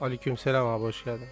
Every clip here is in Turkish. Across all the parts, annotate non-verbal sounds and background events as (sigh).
Aleykümselam abi hoş geldin.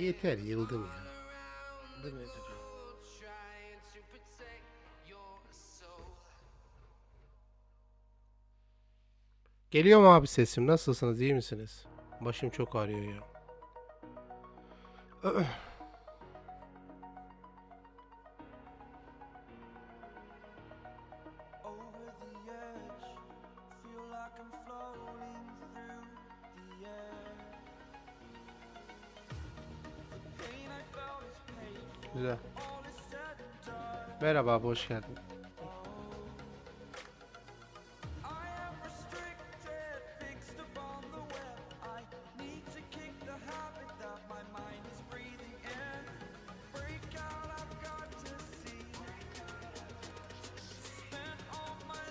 Yeter yıldım ya. Mi Ececiğim? Geliyor mu abi sesim? Nasılsınız? iyi misiniz? Başım çok ağrıyor ya. (clears throat) see. Spent all my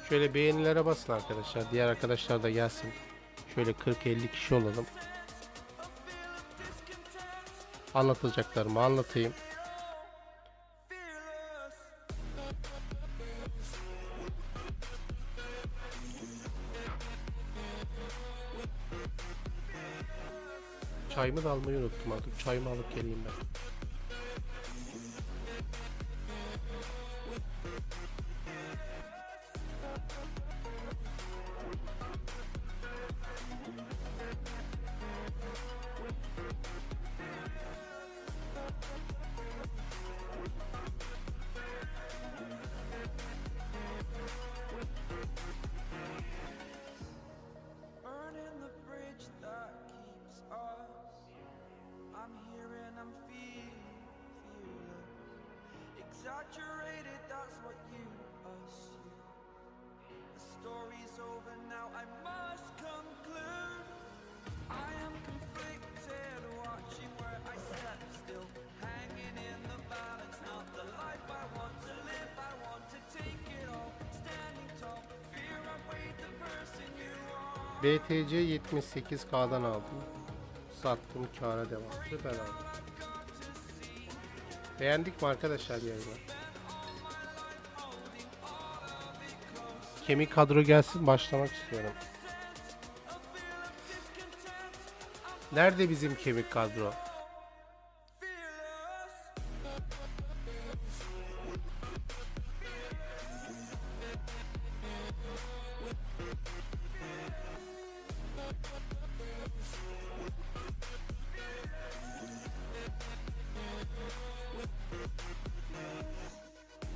Şöyle beğenilere basın arkadaşlar. Diğer arkadaşlar da gelsin. Şöyle 40-50 kişi olalım. Anlatacaklarımı anlatayım. Çayımı da almayı unuttum artık. Çayımı alıp geleyim ben. Over now. I must conclude. I am conflicted, watching where I step still, hanging in the balance. Not the life I want to live. I want to take it all, standing tall. Fear I've weighed the person you are. BTC 78K'dan aldım. Sattım kâra devam. Süper abi. Beğendik mi arkadaşlar yayını? Kemik kadro gelsin başlamak istiyorum. Nerede bizim kemik kadro?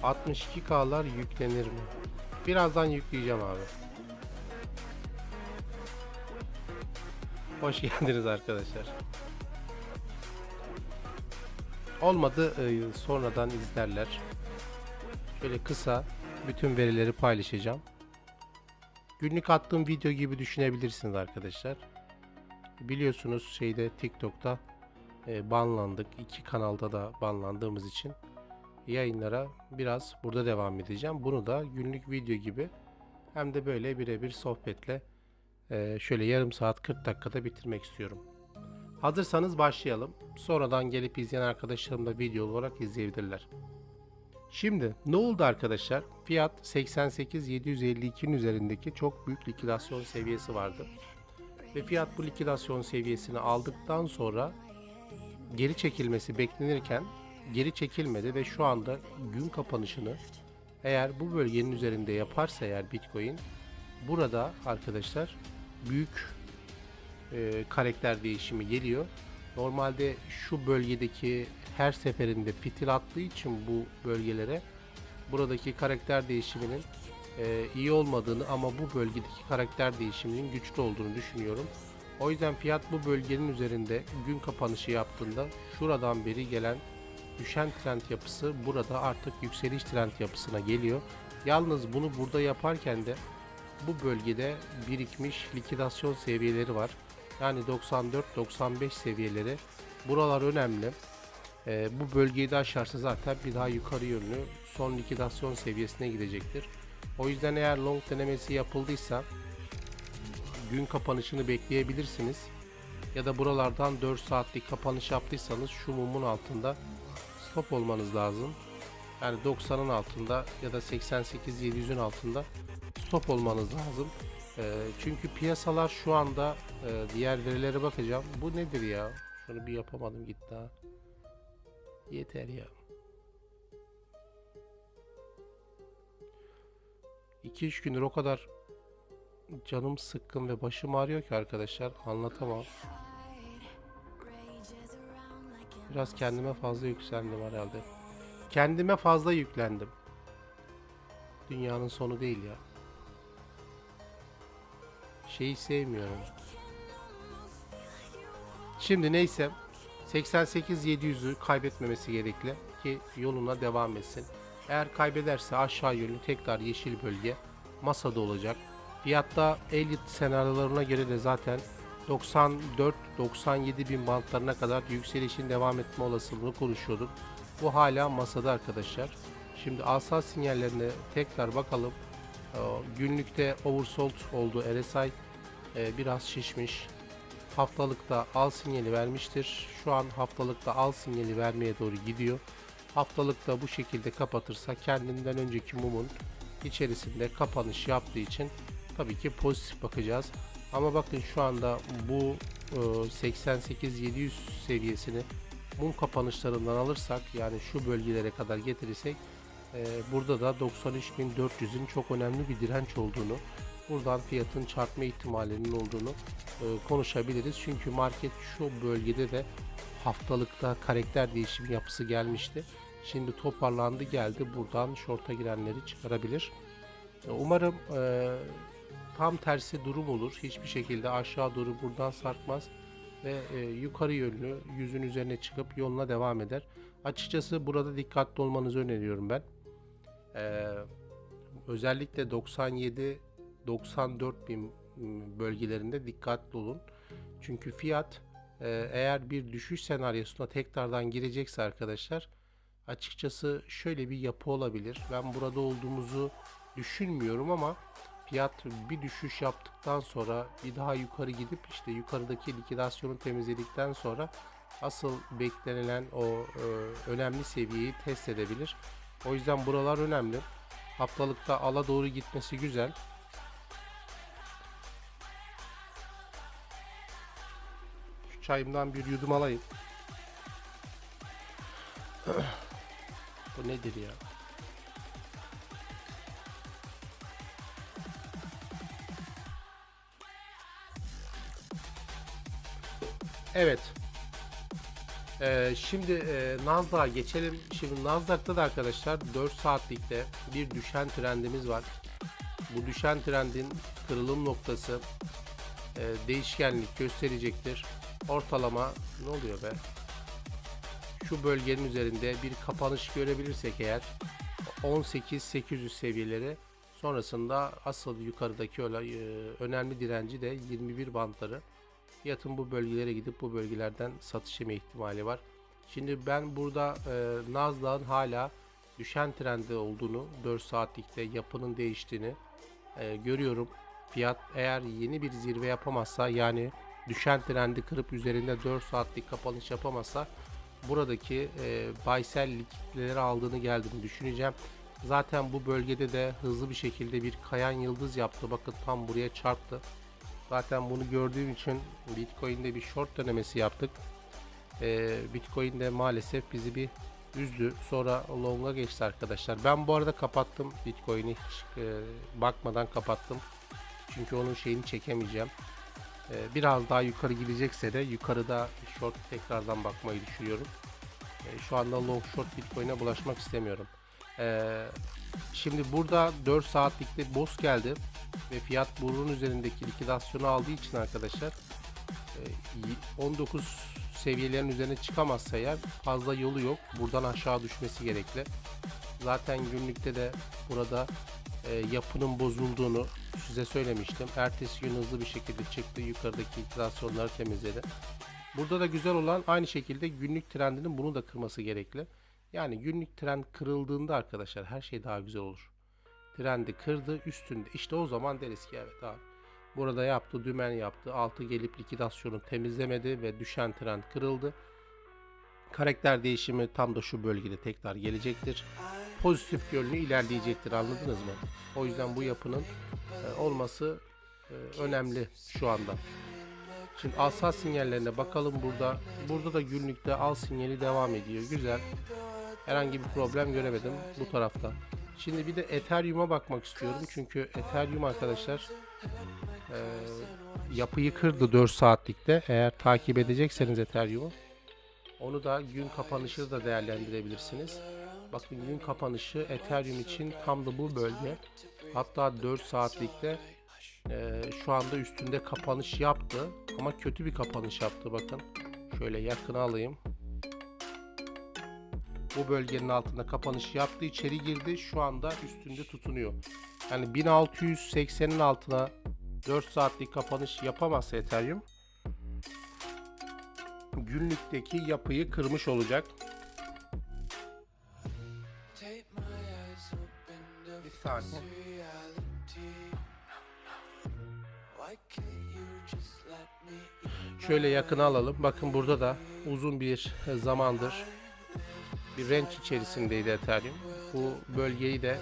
...62K'lar yüklenir mi? Birazdan yükleyeceğim abi. Hoş geldiniz arkadaşlar. Olmadı e, sonradan izlerler. Şöyle kısa bütün verileri paylaşacağım. Günlük attığım video gibi düşünebilirsiniz arkadaşlar. Biliyorsunuz şeyde TikTok'ta e, banlandık. İki kanalda da banlandığımız için yayınlara biraz burada devam edeceğim. Bunu da günlük video gibi hem de böyle birebir sohbetle e, şöyle yarım saat 40 dakikada bitirmek istiyorum. Hazırsanız başlayalım. Sonradan gelip izleyen arkadaşlarım da video olarak izleyebilirler. Şimdi ne oldu arkadaşlar? Fiyat 88.752'nin üzerindeki çok büyük likidasyon seviyesi vardı. Ve fiyat bu likidasyon seviyesini aldıktan sonra geri çekilmesi beklenirken geri çekilmedi ve şu anda gün kapanışını eğer bu bölgenin üzerinde yaparsa eğer Bitcoin burada arkadaşlar büyük e, karakter değişimi geliyor. Normalde şu bölgedeki her seferinde fitil attığı için bu bölgelere buradaki karakter değişiminin e, iyi olmadığını ama bu bölgedeki karakter değişiminin güçlü olduğunu düşünüyorum. O yüzden fiyat bu bölgenin üzerinde gün kapanışı yaptığında şuradan beri gelen düşen trend yapısı burada artık yükseliş trend yapısına geliyor. Yalnız bunu burada yaparken de bu bölgede birikmiş likidasyon seviyeleri var. Yani 94-95 seviyeleri. Buralar önemli. Ee, bu bölgeyi de aşarsa zaten bir daha yukarı yönlü son likidasyon seviyesine gidecektir. O yüzden eğer long denemesi yapıldıysa gün kapanışını bekleyebilirsiniz. Ya da buralardan 4 saatlik kapanış yaptıysanız şu mumun altında stop olmanız lazım. Yani 90'ın altında ya da 88-700'ün altında stop olmanız lazım. Ee, çünkü piyasalar şu anda e, diğer verilere bakacağım. Bu nedir ya? Şunu bir yapamadım gitti ha. Yeter ya. 2-3 gündür o kadar canım sıkkın ve başım ağrıyor ki arkadaşlar anlatamam. Biraz kendime fazla yükseldim herhalde. Kendime fazla yüklendim. Dünyanın sonu değil ya. Şeyi sevmiyorum. Şimdi neyse 88-700'ü kaybetmemesi gerekli ki yoluna devam etsin. Eğer kaybederse aşağı yönlü tekrar yeşil bölge masada olacak. Fiyatta Elliott senaryolarına göre de zaten 94-97 bin bantlarına kadar yükselişin devam etme olasılığını konuşuyorduk. Bu hala masada arkadaşlar. Şimdi alsal sinyallerine tekrar bakalım. Ee, Günlükte oversold oldu RSI Ee, biraz şişmiş. Haftalıkta al sinyali vermiştir. Şu an haftalıkta al sinyali vermeye doğru gidiyor. Haftalıkta bu şekilde kapatırsa kendinden önceki mumun içerisinde kapanış yaptığı için tabii ki pozitif bakacağız. Ama bakın şu anda bu e, 88-700 seviyesini mum kapanışlarından alırsak yani şu bölgelere kadar getirirsek e, burada da 93.400'ün çok önemli bir direnç olduğunu buradan fiyatın çarpma ihtimalinin olduğunu e, konuşabiliriz. Çünkü market şu bölgede de haftalıkta karakter değişimi yapısı gelmişti. Şimdi toparlandı geldi. Buradan short'a girenleri çıkarabilir. E, Umarım e, tam tersi durum olur. Hiçbir şekilde aşağı doğru buradan sarkmaz ve e, yukarı yönlü yüzün üzerine çıkıp yoluna devam eder. Açıkçası burada dikkatli olmanızı öneriyorum ben. E, özellikle 97 94 bin bölgelerinde dikkatli olun. Çünkü fiyat e, eğer bir düşüş senaryosuna tekrardan girecekse arkadaşlar açıkçası şöyle bir yapı olabilir. Ben burada olduğumuzu düşünmüyorum ama fiyat bir düşüş yaptıktan sonra bir daha yukarı gidip işte yukarıdaki likidasyonu temizledikten sonra asıl beklenilen o e, önemli seviyeyi test edebilir. O yüzden buralar önemli. Haftalıkta ala doğru gitmesi güzel. Şu çayımdan bir yudum alayım. (coughs) Bu nedir ya? Evet. Ee, şimdi e, Nasdaq'a geçelim. Şimdi Nasdaq'ta da arkadaşlar 4 saatlikte bir düşen trendimiz var. Bu düşen trendin kırılım noktası e, değişkenlik gösterecektir. Ortalama ne oluyor be? Şu bölgenin üzerinde bir kapanış görebilirsek eğer 18-800 seviyeleri sonrasında asıl yukarıdaki e, önemli direnci de 21 bantları. Fiyatın bu bölgelere gidip bu bölgelerden satış yeme ihtimali var. Şimdi ben burada e, Nasdaq'ın hala düşen trende olduğunu 4 saatlikte yapının değiştiğini e, görüyorum. Fiyat eğer yeni bir zirve yapamazsa yani düşen trendi kırıp üzerinde 4 saatlik kapanış yapamazsa buradaki e, buy-sell likiditeleri aldığını geldiğini düşüneceğim. Zaten bu bölgede de hızlı bir şekilde bir kayan yıldız yaptı. Bakın tam buraya çarptı. Zaten bunu gördüğüm için Bitcoin'de bir short dönemesi yaptık. Ee, Bitcoin de maalesef bizi bir üzdü. Sonra long'a geçti arkadaşlar. Ben bu arada kapattım Bitcoin'i hiç e, bakmadan kapattım. Çünkü onun şeyini çekemeyeceğim. Ee, biraz daha yukarı gidecekse de yukarıda short tekrardan bakmayı düşünüyorum. Ee, şu anda long short Bitcoin'e bulaşmak istemiyorum. Ee, şimdi burada 4 saatlikte boss geldi ve fiyat burun üzerindeki likidasyonu aldığı için arkadaşlar e, 19 seviyelerin üzerine çıkamazsa eğer fazla yolu yok. Buradan aşağı düşmesi gerekli. Zaten günlükte de burada e, yapının bozulduğunu size söylemiştim. Ertesi gün hızlı bir şekilde çıktı. Yukarıdaki likidasyonları temizledi. Burada da güzel olan aynı şekilde günlük trendinin bunu da kırması gerekli. Yani günlük trend kırıldığında arkadaşlar her şey daha güzel olur. Trendi kırdı üstünde. İşte o zaman deriz ki evet abi. Burada yaptı, dümen yaptı. Altı gelip likidasyonu temizlemedi ve düşen trend kırıldı. Karakter değişimi tam da şu bölgede tekrar gelecektir. Pozitif yönlü ilerleyecektir anladınız mı? O yüzden bu yapının e, olması e, önemli şu anda. Şimdi alsat sinyallerine bakalım burada. Burada da günlükte al sinyali devam ediyor. Güzel. Herhangi bir problem göremedim bu tarafta. Şimdi bir de Ethereum'a bakmak istiyorum. Çünkü Ethereum arkadaşlar e, yapıyı kırdı 4 saatlikte. Eğer takip edecekseniz Ethereum'u onu da gün kapanışı da değerlendirebilirsiniz. Bakın gün kapanışı Ethereum için tam da bu bölge. Hatta 4 saatlikte e, şu anda üstünde kapanış yaptı. Ama kötü bir kapanış yaptı bakın. Şöyle yakına alayım. Bu bölgenin altında kapanış yaptı. içeri girdi. Şu anda üstünde tutunuyor. Yani 1680'in altına 4 saatlik kapanış yapamazsa Ethereum günlükteki yapıyı kırmış olacak. Bir saniye. Şöyle yakına alalım. Bakın burada da uzun bir zamandır bir range içerisindeydi Ethereum. Bu bölgeyi de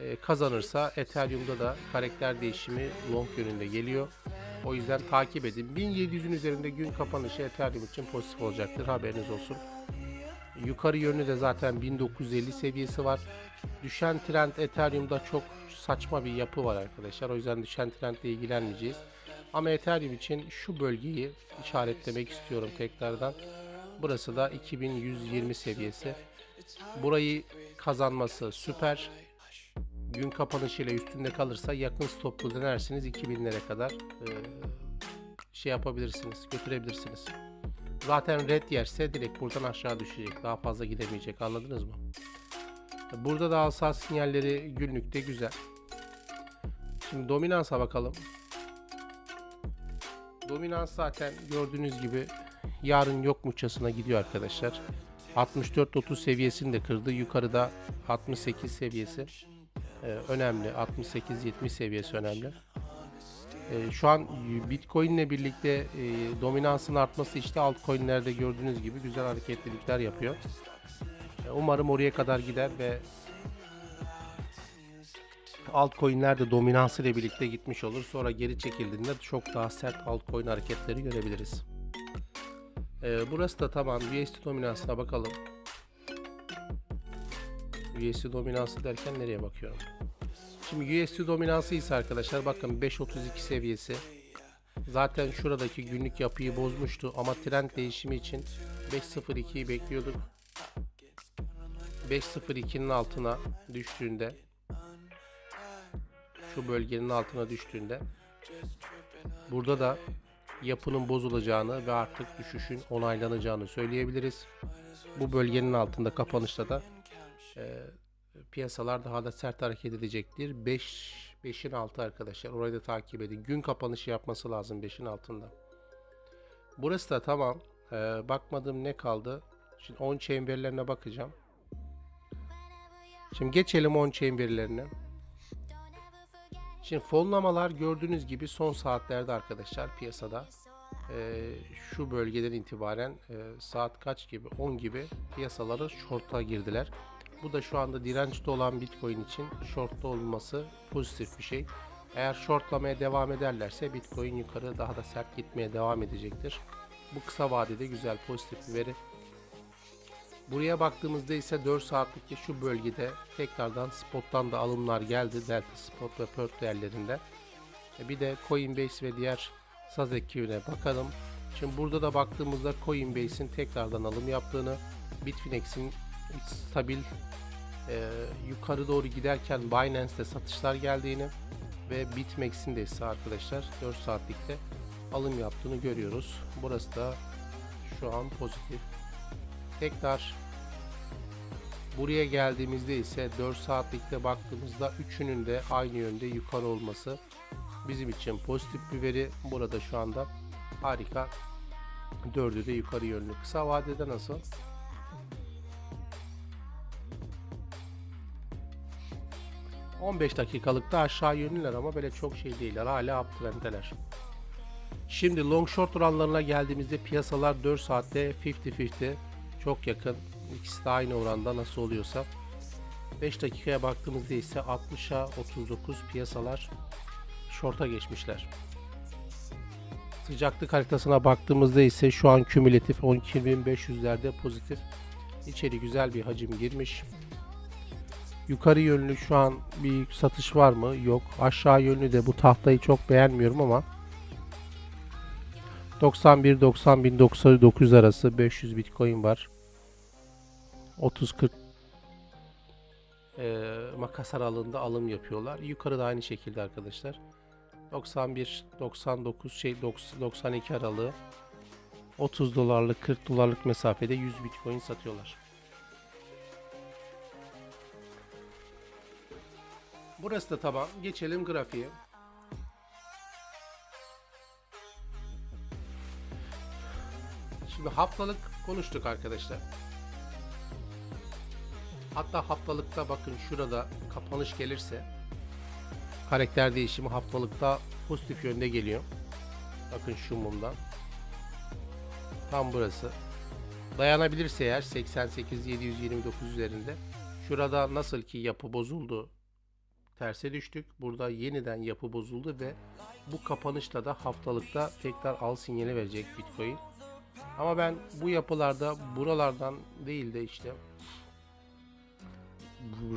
e, kazanırsa Ethereum'da da karakter değişimi long yönünde geliyor. O yüzden takip edin. 1700'ün üzerinde gün kapanışı Ethereum için pozitif olacaktır. Haberiniz olsun. Yukarı yönlü de zaten 1950 seviyesi var. Düşen trend Ethereum'da çok saçma bir yapı var arkadaşlar. O yüzden düşen trendle ilgilenmeyeceğiz. Ama Ethereum için şu bölgeyi işaretlemek istiyorum tekrardan. Burası da 2120 seviyesi. Burayı kazanması süper. Gün kapanışıyla üstünde kalırsa yakın stoplu denersiniz 2000'lere kadar e, şey yapabilirsiniz, götürebilirsiniz. Zaten red yerse direkt buradan aşağı düşecek. Daha fazla gidemeyecek. Anladınız mı? Burada da alsat sinyalleri günlükte güzel. Şimdi dominansa bakalım. Dominans zaten gördüğünüz gibi yarın yokmuşçasına gidiyor arkadaşlar. 64-30 seviyesini de kırdı. Yukarıda 68 seviyesi e, önemli. 68-70 seviyesi önemli. E, şu an Bitcoin ile birlikte e, dominansın artması işte altcoin'lerde gördüğünüz gibi güzel hareketlilikler yapıyor. E, umarım oraya kadar gider ve altcoin'ler de dominansı ile birlikte gitmiş olur. Sonra geri çekildiğinde çok daha sert altcoin hareketleri görebiliriz. E, burası da tamam. USD dominansına bakalım. USD dominansı derken nereye bakıyorum? Şimdi USD dominansı ise arkadaşlar bakın 5.32 seviyesi. Zaten şuradaki günlük yapıyı bozmuştu ama trend değişimi için 5.02'yi bekliyorduk. 5.02'nin altına düştüğünde şu bölgenin altına düştüğünde burada da yapının bozulacağını ve artık düşüşün onaylanacağını söyleyebiliriz. Bu bölgenin altında kapanışta da e, piyasalar daha da sert hareket edecektir. 5 5'in altı arkadaşlar. Orayı da takip edin. Gün kapanışı yapması lazım 5'in altında. Burası da tamam. E, bakmadığım ne kaldı? Şimdi on chain verilerine bakacağım. Şimdi geçelim on chain verilerine. Şimdi fonlamalar gördüğünüz gibi son saatlerde arkadaşlar piyasada e, şu bölgeden itibaren e, saat kaç gibi 10 gibi piyasaları short'a girdiler. Bu da şu anda dirençte olan Bitcoin için short'ta olması pozitif bir şey. Eğer shortlamaya devam ederlerse Bitcoin yukarı daha da sert gitmeye devam edecektir. Bu kısa vadede güzel pozitif bir veri. Buraya baktığımızda ise 4 saatlikte şu bölgede tekrardan spottan da alımlar geldi. Delta Spot ve Perth değerlerinde. E Bir de Coinbase ve diğer saz ekibine bakalım. Şimdi burada da baktığımızda Coinbase'in tekrardan alım yaptığını, Bitfinex'in stabil e, yukarı doğru giderken Binance'de satışlar geldiğini ve BitMEX'in de ise arkadaşlar 4 saatlikte alım yaptığını görüyoruz. Burası da şu an pozitif. Tekrar buraya geldiğimizde ise 4 saatlikte baktığımızda üçünün de aynı yönde yukarı olması bizim için pozitif bir veri. Burada şu anda harika. Dördü de yukarı yönlü. Kısa vadede nasıl? ...15 dakikalıkta aşağı yönlüler ama böyle çok şey değiller. Hala uptrend'deler. Şimdi long short oranlarına geldiğimizde piyasalar 4 saatte 50-50 çok yakın. İkisi de aynı oranda nasıl oluyorsa. 5 dakikaya baktığımızda ise 60'a 39 piyasalar short'a geçmişler. Sıcaklık haritasına baktığımızda ise şu an kümülatif 12.500'lerde pozitif. İçeri güzel bir hacim girmiş. Yukarı yönlü şu an bir satış var mı? Yok. Aşağı yönlü de bu tahtayı çok beğenmiyorum ama 91 90 1999 arası 500 Bitcoin var. 30 40 e, makas aralığında alım yapıyorlar. Yukarıda aynı şekilde arkadaşlar. 91 99 şey 90 92 aralığı 30 dolarlık 40 dolarlık mesafede 100 Bitcoin satıyorlar. Burası da tamam. Geçelim grafiğe. Şimdi haftalık konuştuk arkadaşlar. Hatta haftalıkta bakın şurada kapanış gelirse karakter değişimi haftalıkta pozitif yönde geliyor. Bakın şu mumdan. Tam burası. Dayanabilirse eğer 88 729 üzerinde. Şurada nasıl ki yapı bozuldu. Terse düştük. Burada yeniden yapı bozuldu ve bu kapanışla da haftalıkta tekrar al sinyali verecek Bitcoin. Ama ben bu yapılarda buralardan değil de işte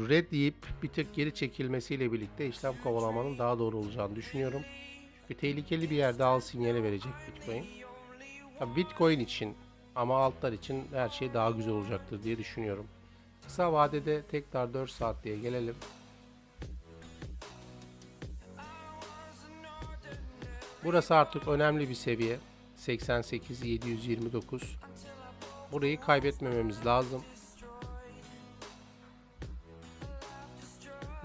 red deyip bir tık geri çekilmesiyle birlikte işlem kovalamanın daha doğru olacağını düşünüyorum. Çünkü tehlikeli bir yerde al sinyali verecek Bitcoin. Tabii Bitcoin için ama altlar için her şey daha güzel olacaktır diye düşünüyorum. Kısa vadede tekrar 4 saat diye gelelim. Burası artık önemli bir seviye. 88 729. Burayı kaybetmememiz lazım.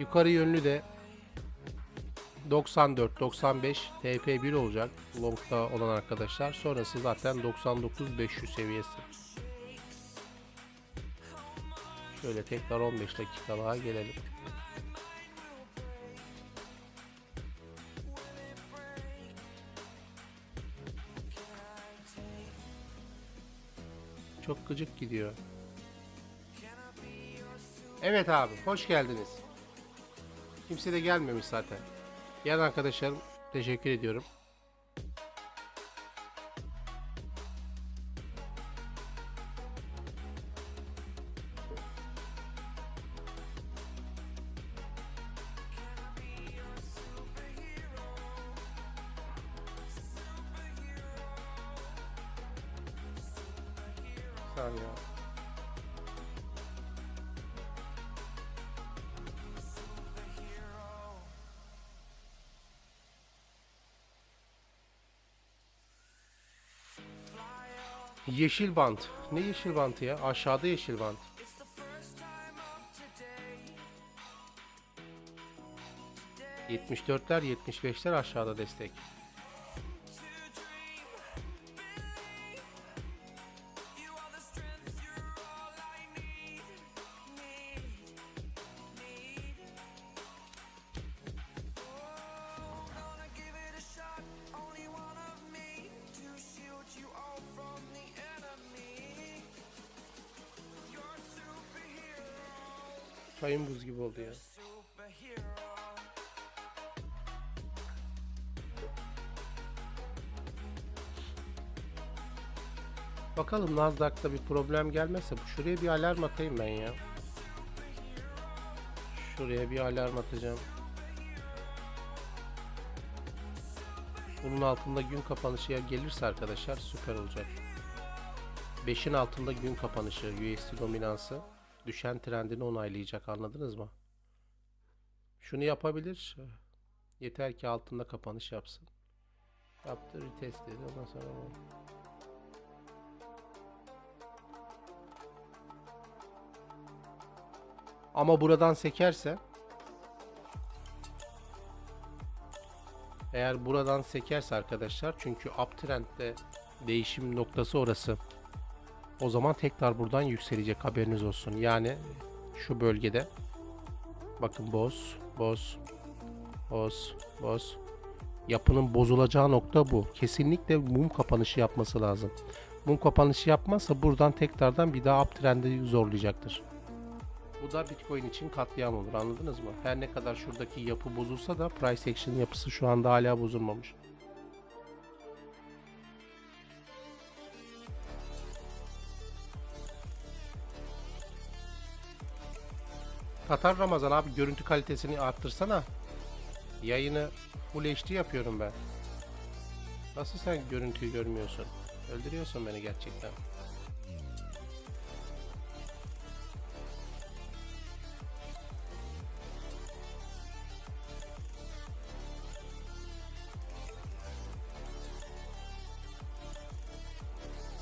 Yukarı yönlü de 94 95 TP1 olacak long'da olan arkadaşlar. Sonrası zaten 99 500 seviyesi. Şöyle tekrar 15 dakika daha gelelim. Çok gıcık gidiyor. Evet abi, hoş geldiniz. Kimse de gelmemiş zaten. Yan arkadaşlarım teşekkür ediyorum. Yeşil bant. Ne yeşil bantı ya? Aşağıda yeşil bant. ...74'ler, 75'ler aşağıda destek. Oldu ya. Bakalım Nasdaq'ta bir problem gelmezse şuraya bir alarm atayım ben ya. Şuraya bir alarm atacağım. Bunun altında gün kapanışı ya gelirse arkadaşlar süper olacak. 5'in altında gün kapanışı USD dominansı düşen trendini onaylayacak anladınız mı? Şunu yapabilir. Yeter ki altında kapanış yapsın. Yaptı retest dedi ondan sonra Ama buradan sekerse eğer buradan sekerse arkadaşlar çünkü uptrend'de değişim noktası orası. O zaman tekrar buradan yükselecek haberiniz olsun. Yani şu bölgede bakın boz, boz, boz, boz. Yapının bozulacağı nokta bu. Kesinlikle mum kapanışı yapması lazım. Mum kapanışı yapmazsa buradan tekrardan bir daha uptrend'i zorlayacaktır. Bu da Bitcoin için katliam olur anladınız mı? Her ne kadar şuradaki yapı bozulsa da price action yapısı şu anda hala bozulmamış. Katar Ramazan abi görüntü kalitesini arttırsana. Yayını Full HD yapıyorum ben. Nasıl sen görüntüyü görmüyorsun? Öldürüyorsun beni gerçekten.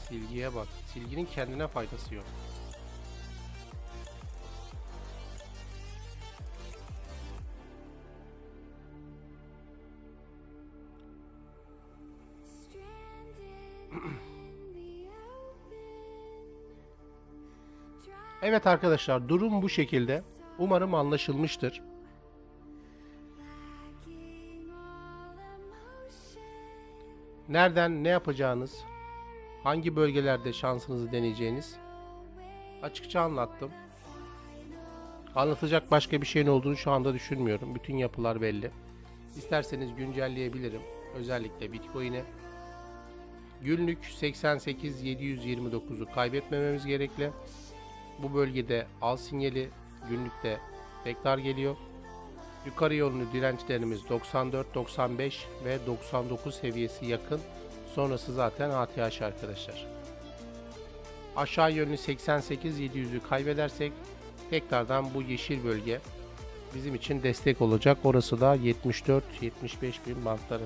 Silgiye bak. Silginin kendine faydası yok. Evet arkadaşlar durum bu şekilde. Umarım anlaşılmıştır. Nereden ne yapacağınız, hangi bölgelerde şansınızı deneyeceğiniz açıkça anlattım. Anlatacak başka bir şeyin olduğunu şu anda düşünmüyorum. Bütün yapılar belli. İsterseniz güncelleyebilirim. Özellikle Bitcoin'e. Günlük 88.729'u kaybetmememiz gerekli. Bu bölgede al sinyali günlükte tekrar geliyor. Yukarı yönlü dirençlerimiz 94, 95 ve 99 seviyesi yakın. Sonrası zaten ATH arkadaşlar. Aşağı yönlü 88 700'ü kaybedersek tekrardan bu yeşil bölge bizim için destek olacak. Orası da 74 75 bin bantları.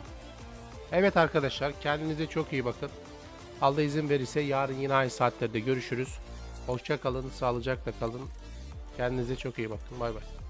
Evet arkadaşlar kendinize çok iyi bakın. Allah izin verirse yarın yine aynı saatlerde görüşürüz. Hoşça kalın, sağlıcakla kalın. Kendinize çok iyi bakın. Bay bay.